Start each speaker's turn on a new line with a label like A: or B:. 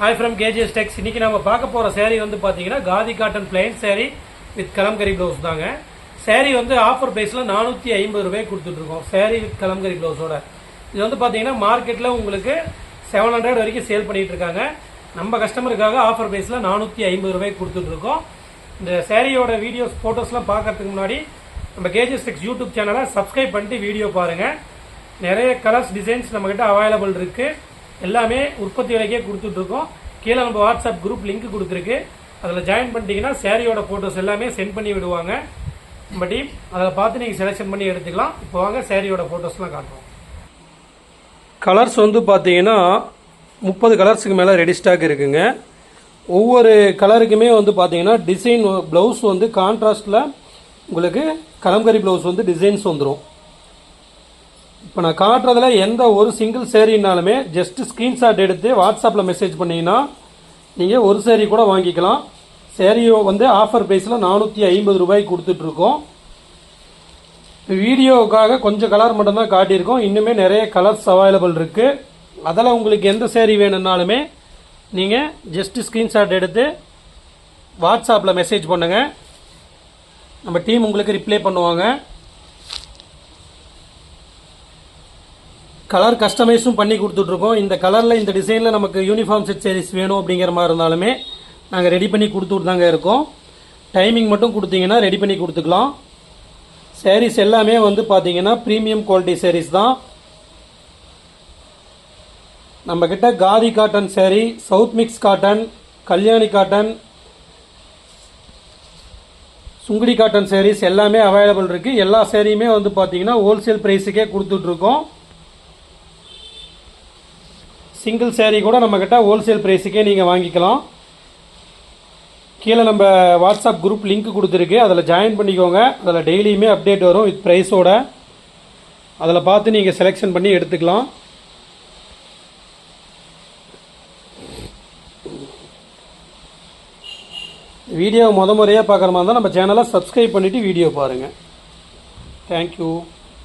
A: Hi from KGs டெக்ஸ் இன்னைக்கு நம்ம பார்க்க போற சேரீ வந்து பாத்தீங்கன்னா khadi cotton plain sari with kalamkari blouse தாங்க. சேரீ வந்து ஆஃபர் ப்ரைஸில் நானூத்தி ஐம்பது ரூபாய் கொடுத்துட்டு இருக்கோம் வித் கலம்கரி ப்ளவுஸோட இது வந்து பாத்தீங்கன்னா மார்க்கெட்ல உங்களுக்கு செவன் ஹண்ட்ரட் வரைக்கும் சேல் பண்ணிட்டு இருக்காங்க நம்ம கஸ்டமருக்காக ஆஃபர் ப்ரைஸில் நானூத்தி ஐம்பது ரூபாய் கொடுத்துட்டு இருக்கோம் இந்த சேரீயோட வீடியோஸ் போட்டோஸ்லாம் பார்க்கறதுக்கு முன்னாடி நம்ம கேஜிஎஸ் டெக்ஸ் யூடியூப் சேனலை சப்ஸ்கிரைப் பண்ணிட்டு வீடியோ பாருங்க. நிறைய கலர்ஸ் டிசைன்ஸ் நம்மக்கிட்ட அவைலபிள் இருக்கு. எல்லாமே உற்பத்தி விலைக்கே கொடுத்துட்ருக்கோம். கீழே நம்ம வாட்ஸ்அப் குரூப் லிங்க் கொடுத்துருக்கு. அதில் ஜாயின் பண்ணிட்டீங்கன்னா சேரீயோட ஃபோட்டோஸ் எல்லாமே சென்ட் பண்ணி விடுவாங்க. நம்ம டீம் அதில் பார்த்து நீங்கள் செலெக்ஷன் பண்ணி எடுத்துக்கலாம். இப்போ வாங்க சேரீயோட ஃபோட்டோஸ்லாம் காட்டுறோம். கலர்ஸ் வந்து பார்த்தீங்கன்னா முப்பது கலர்ஸுக்கு மேலே ரெடி ஸ்டாக் இருக்குங்க. ஒவ்வொரு கலருக்குமே வந்து பார்த்தீங்கன்னா டிசைன் ப்ளவுஸ் வந்து கான்ட்ராஸ்டில் உங்களுக்கு கலம்கரி ப்ளவுஸ் வந்து டிசைன்ஸ் வந்துடும் இப்போ நான் காட்டுறதுல எந்த ஒரு சிங்கிள் சேரீனாலுமே ஜஸ்ட் ஸ்க்ரீன்ஷாட் எடுத்து வாட்ஸ்அப்பில் மெசேஜ் பண்ணிங்கன்னா நீங்கள் ஒரு சேரீ கூட வாங்கிக்கலாம். சேரீ வந்து ஆஃபர் ப்ரைஸில் நானூற்றி ஐம்பது ரூபாய் கொடுத்துட்ருக்கோம். வீடியோவுக்காக கொஞ்சம் கலர் மட்டும்தான் காட்டியிருக்கோம். இன்னுமே நிறைய கலர்ஸ் அவைலபிள் இருக்குது அதில் உங்களுக்கு எந்த சேரீ வேணும்னாலுமே நீங்கள் ஜஸ்ட் ஸ்க்ரீன்ஷாட் எடுத்து வாட்ஸ்அப்பில் மெசேஜ் பண்ணுங்கள் நம்ம டீம் உங்களுக்கு ரிப்ளை பண்ணுவாங்க. கலர் கஸ்டமைஸும் பண்ணி கொடுத்துட்ருக்கோம். இந்த கலரில் இந்த டிசைனில் நமக்கு யூனிஃபார்ம் செட் சாரீஸ் வேணும் அப்படிங்கிற மாதிரி இருந்தாலுமே நாங்கள் ரெடி பண்ணி கொடுத்துட்டு தாங்க இருக்கோம். டைமிங் மட்டும் கொடுத்தீங்கன்னா ரெடி பண்ணி கொடுத்துக்கலாம். சேரீஸ் எல்லாமே வந்து பார்த்தீங்கன்னா ப்ரீமியம் குவாலிட்டி சேரீஸ் தான். நம்மக்கிட்ட khadi cotton sari south mix cotton Kalyani cotton Sungudi cotton saris எல்லாமே அவைலபிள் இருக்குது எல்லா சேரீயுமே வந்து பார்த்தீங்கன்னா ஹோல்சேல் ப்ரைஸுக்கே கொடுத்துட்ருக்கோம். சிங்கிள் சேரீ கூட நம்மக்கிட்ட ஹோல்சேல் ப்ரைஸுக்கே நீங்கள் வாங்கிக்கலாம். கீழே நம்ம வாட்ஸ்அப் குரூப் லிங்க் கொடுத்துருக்கு. அதில் ஜாயின் பண்ணிக்கோங்க. அதில் டெய்லியுமே அப்டேட் வரும் வித் ப்ரைஸோட அதில் பார்த்து நீங்கள் செலெக்ஷன் பண்ணி எடுத்துக்கலாம். வீடியோ முத முறையாக பார்க்குற மாதிரி இருந்தால் நம்ம சேனலை சப்ஸ்கிரைப் பண்ணிவிட்டு வீடியோ பாருங்கள் தேங்க்யூ